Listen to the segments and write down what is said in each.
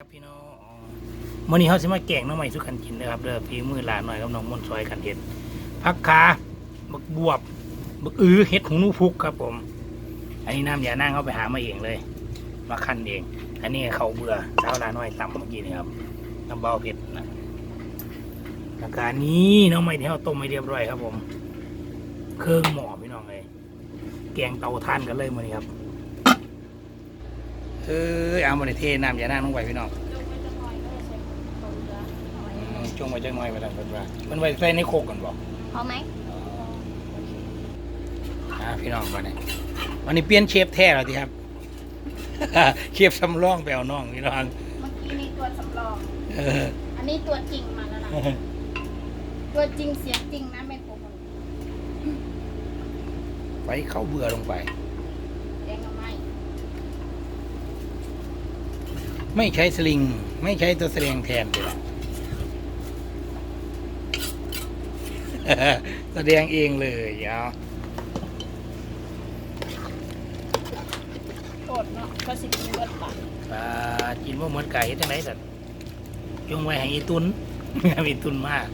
ครับพี่น้องมื่อนี้เขาสิมาแกงน้องใหม่สุขันกินนะครับเด้อฝีมือหลานหน่อยกับน้องมนซอยกันเห็ดผักขาบักบวบบักอื้อเห็ดหูหนูพุกครับผม อันนี้น้ำยานั่งเขาไปหามาเองเลย มาคั้นเอง อันนี้เขาเบื่อสาวหลานหน้อยต่ำเมื่อกี้นี่ครับน้ำเบาเผ็ดนะอาการนี้น้องใหม่ที่เขาต้มไม่เรียบร้อยครับผม เครื่องหม้อพี่น้องเลยแกงเตาท่านกันเลยมื่อนี้ครับ เออเอามาในเทน้ำยานั่งลงไปพี่น้องอืมช่วงไว้จังน้อยไปแล้วเพิ่นว่ามันไว้ใส่ในโคกกันบ่พอไหมอ่าพี่น้องมาเนี่ยวันนี้เปลี่ยนเชฟแท้แล้วทีครับเชฟสำรองไปเอาน้องพี่น้องเมื่อกี้นี่ตัวสำรองเอออันนี้ตัวจริงมาแล้วนะตัวจริงเสียงจริงนะแม่โคงไปเข้าเบื่อลงไป แดงกับไม้ ไม่ใช้สลิง ไม่ใช้ตัวแสดงแทนเลยล่ะแสดงเองเลยเอาโคตรเนาะก็สิกินเบิดปากปลากินว่าเหมือนไก่เฮ็ดจังไดสัตว์จงไว้ให้อีตุน อีตุนมาก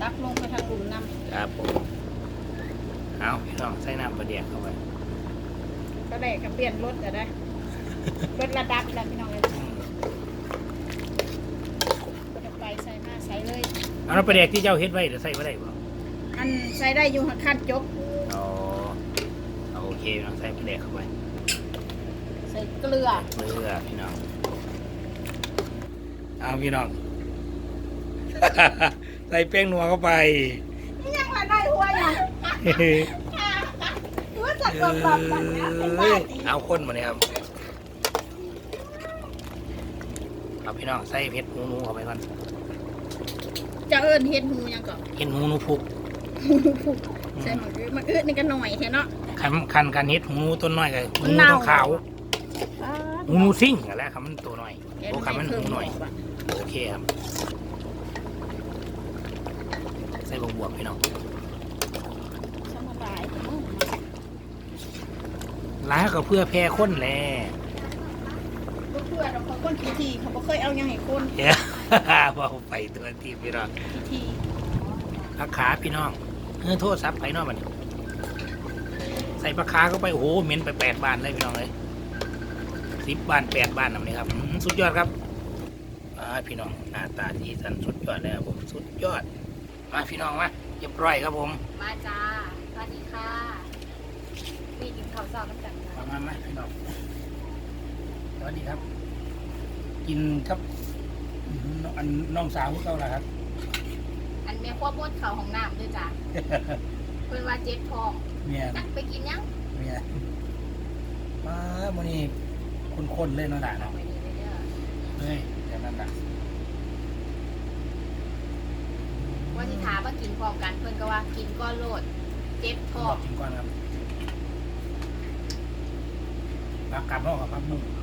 ตักลงไปทางหลุมน้ครับผมเอาพี่น้องใส่น้ำปลาเดียกเข้าไปำก็ได้กับเปลี่ยนรถแต่ได้ รถระดับแล้วพี่น้องเลยอืมก็จะไปใส่มาใส่เลย เอาน้ำปลาเดียกที่เจ้าเฮ็ดไว้เดี๋ยวใส่ไว้ได้บ่อันใส่ได้อยู่หักขั้นจบ อ๋อเอาโอเคพี่น้องใส่ปลาเดียกเข้าไปใส่เกลือ เพื่อพี่น้องเอาพี่น้อง ใส่แป้งนัวเข้าไป นี่ยังละได้หัวอยู่หัวจัดกบแบบนั้นนะเป็นบ้าตีเอาคนมาเนี่ยครับเอา พี่น้องใส่เผ็ดหมูหนูเข้าไปก่อนจะเอิญเฮ็ดหูยังก่อนเห็ดหมูหนูพุกหูผูกใส่หมันอื้อมันอื้อนี่ก็หน่อยแท้เนาะ คันคันกันเห็ดหมูต้นน้อยกับหมูมันเน่าต้นขาวหมูหนูซิ่งกันแหล้วครับมันตัวน้อยเดี๋ยวโอ้ครับมันหมูหน่อยเพิ่มโอเคครับใส่บวบวบพี่น้องสมบายอืมล้างก็เพื่อแพร่ข้นแหละ ลูกเพื่อนเราคนทีทีเขาบ่เคยเอายังให้คนเฮ้ยว่าไปตัวทีพี่น้องทีทีปลาขาพี่น้องเออโทษซับไปน้องมันใส่ปลาขาเข้าไปโอ้โหเหม็นไปแปดบานเลยพี่น้องเลยสิบบานแปดบานนำนี้ครับอืมสุดยอดครับอ่าพี่น้องหน้าตาที่สันสุดยอดเลยครับผมสุดยอด มาพี่น้องมาเรียบร้อยครับผม มาจ้าสวัสดีค่ะมีกินข้าวเช้ากันจังมามามาพี่น้องสวัสดีครับ กินครับอื้อหือน้องอันน้องสาวพวกเขาล่ะครับ อันแม่ครัวบดข้าวของน้ำด้วยจ้าเพิ่นว่าเจ็บท้องเมียจักไปกินยังเมียมาโมอนี่คนๆเลยเนาะด่าเอาเนาะไปนี่เลยเด้อเฮ้ยแต่นั่นน่ะว่าที่ถามว่ากินพร้อมกันเพิ่นก็ว่ากินก้อนโลด เจ็บผท้มอบองกกินก่อนครับพักกลับห้องกับพักมุ้ง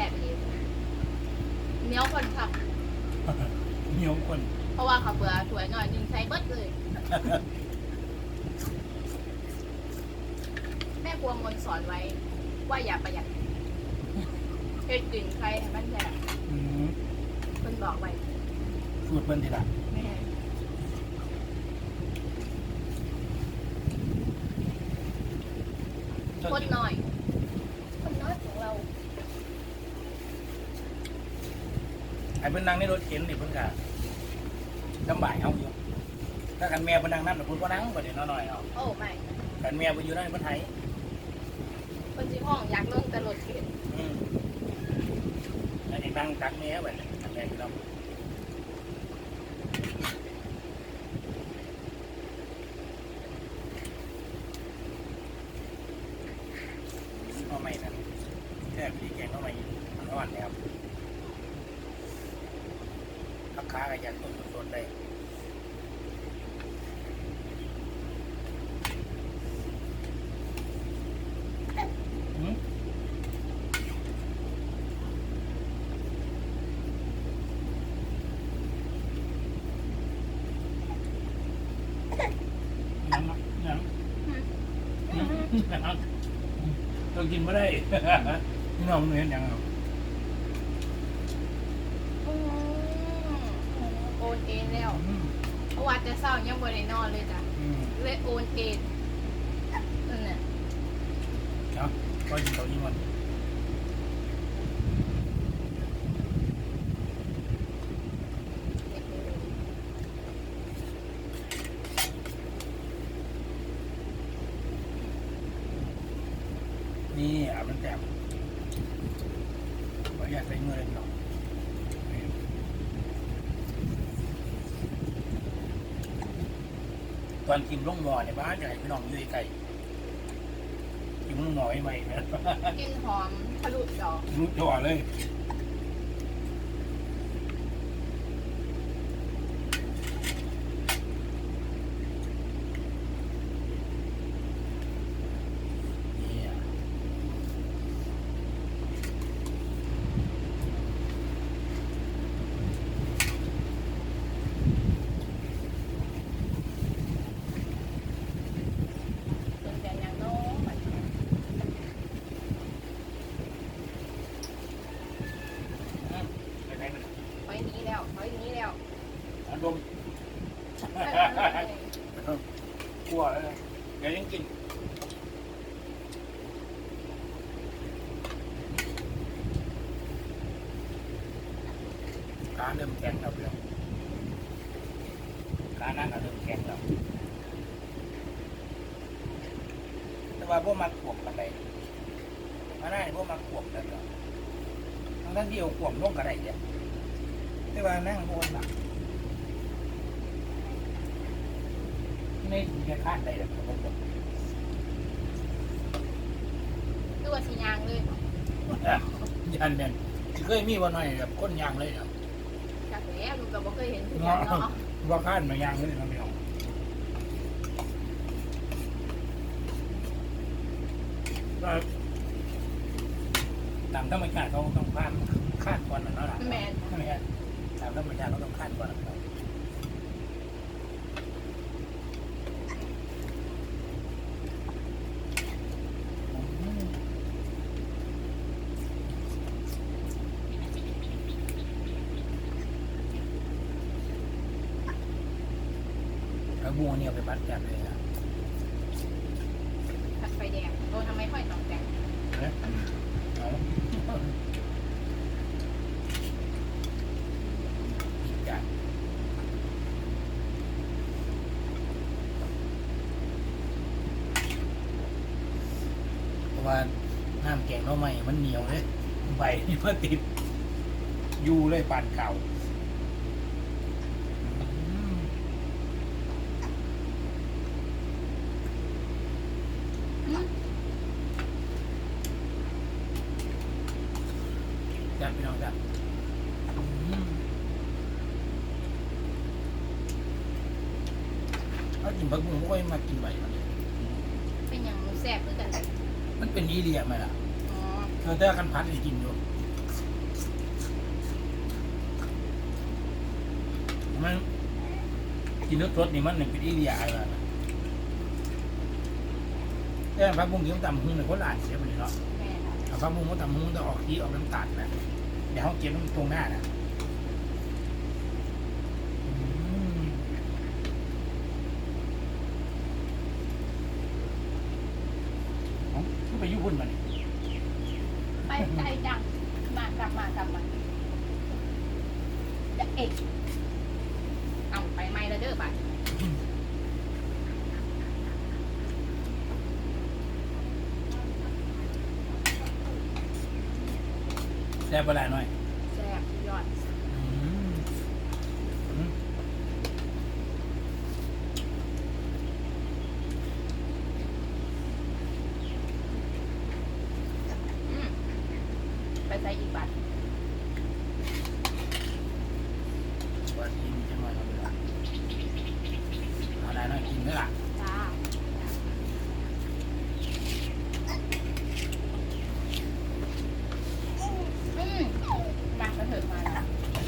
แซ่บดีเหนียวคนขับ เหนียวคน เพราะว่าเขาวเบื่อถ้วยหน่อยหนึงใช้เบิดเลยแม่ครัวมนต์สอนไว้ ว่าอย่าประหยัดเฮ็ดกินใครให้มันแซ่บอืมเพิ่นบอกไว้ สูตรเปิ้นทีละแม่คนหน่อยคนน้อยของเรา ไอ้เพิ่นนั่งในรถเข็นนี่เพิ่นกะลำบากเฮาอยู่ถ้ากันแม่เพิ่นนั่งนั่นน่ะเพิ่นบ่นั่งก็เดี๋ยวน้อยๆเอาโอ้ไม่กันแม่เพิ่นอยู่นั่นเพิ่นไถคนที่ห้องอยากลงแต่รถเข็นอืมอันนี้นั่งตักแม่ไว้เนี่ยแม่พี่น้องเอาใหม่นะแค่พี่แกงเอาใหม่มันอ่อนแล้วาคาก็ยังต้นต้นได้ยังยังยังยังเรากินไม่ได้ พี่น้องมันเห็นยังครับ อืมโอน เองแล้วอืมเพราะว่าจะเศร้ายังบ่ได้นอนเลยจ้ะอืมเลยโอนเองนั่นน่ะครับก็กินเกาหลีมันนี่อาบน้ำแจ่มขออนุญาตใส่มือเลยพี่น้อง ตอนกินล่องหมอเนี่ยบ้านใหญ่พี่น้องอยู่ไกลกินล่องหมอใหม่ๆนะกลินหอมทะลุจอรู้จ่อเลยเนี่ย เป็นแต่อย่างโน้มบัดนี้ อืมไปไหนมัน ถอยหนี้แล้วถอยหนี้แล้ว อารมณ์ กลัวเลยเดี๋ยวยังกินขาเริ่มแข็งแล้วเพื่อนขานั่งก็เริ่มแข็งแล้วแต่ว่าพวกมาขวบกันไปมาได้พวกมาขวบกันแล้วทั้งทั้งที่เอาขวบลงกันได้เนี่ยแต่ว่านั่งโบนหลัง ไม่ถึงจะคาดได้หรอกครับผมตัวสียางเลยยันเนี่ยเคยมีวันหน่อยแบบก้นยางเลยครับจากแล้วลูกก็บ่เคยเห็นคือกันเนาะว่าข้านมายางเลยครับพี่น้องก็ตามธรรมชาติเขาต้องข้ามคาดก่อนนะเนาะล่ะแม่นใช่ไหมครับตามธรรมชาติเขาต้องคาดก่อนนะครับอืม แล้วบัวเนี่ยเอาไปปัดแกบเลยอะผัดไฟแดงโอ้ทำไมค่อยตองแต่งเอ๊ะเอาอีกอย่างเพราะว่าน้ำแกงเราใหม่มันเหนียวเลยใบนี่มันติดอยู่เลยปานเก่าอืม อืม จับ พี่น้องจับอืมเอากินผักบุ้งก็ไม่มากินใบมันเลยเป็นอย่างหมูแซ่บคือกันเลยมันเป็นอีเลียไหมล่ะอ๋อเธอแต่กันพัดให้กินอยู่มันกินรสรสนี่มันเนี่ยเป็นอีเลียอะไรล่ะแต่ผักบุ้งที่มันตำหุ้งเนี่ยเขาหลานเสียไปเลยเนาะแม่นเอาผักบุ้งเขาตำหุ้งต้องออกที่ออกน้ำตาลนะ เดี๋ยวห้องเก็บมันตรงหน้านะคือไปยุ่หุ่นมันไปไกลจังมากลับมากลับมาจะเอกเอาไปไม่แล้วเด้อบัด แซ่บเวลาหน่อยแซ่บยอดอืมอืมอืมไปใส่อีกบัดว่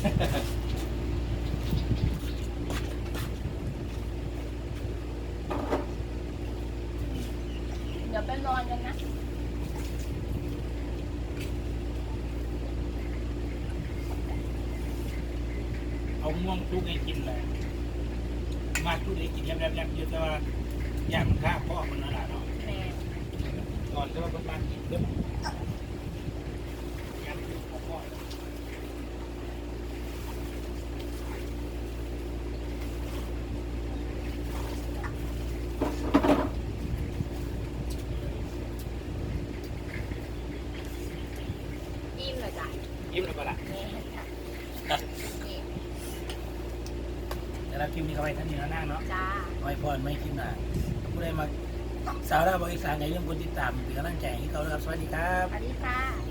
เดี๋ไปรอกันนะ เอาม่วงจุกให้กินเลยมาจุกให้กินแยบๆๆอยู่แจะว่าอย่างมันฆ่าพ่อมันนั่นแหลเนาะแก่อนจะว่าประมาณกินเด้อ อิ่มเลยจ้ะยิ้มแล้วก็ละแม่นี่แต่ละคลิปนี้เขาไว้ท่านนี้แล้วนั่งเนาะจ้าไว้พรไม่คิดหนาผู้ใดมาสาวดาวบริษัทในเรื่องคนติดตามเป็นกำลังใจให้เขานะครับ สวัสดีครับ สวัสดีค่ะ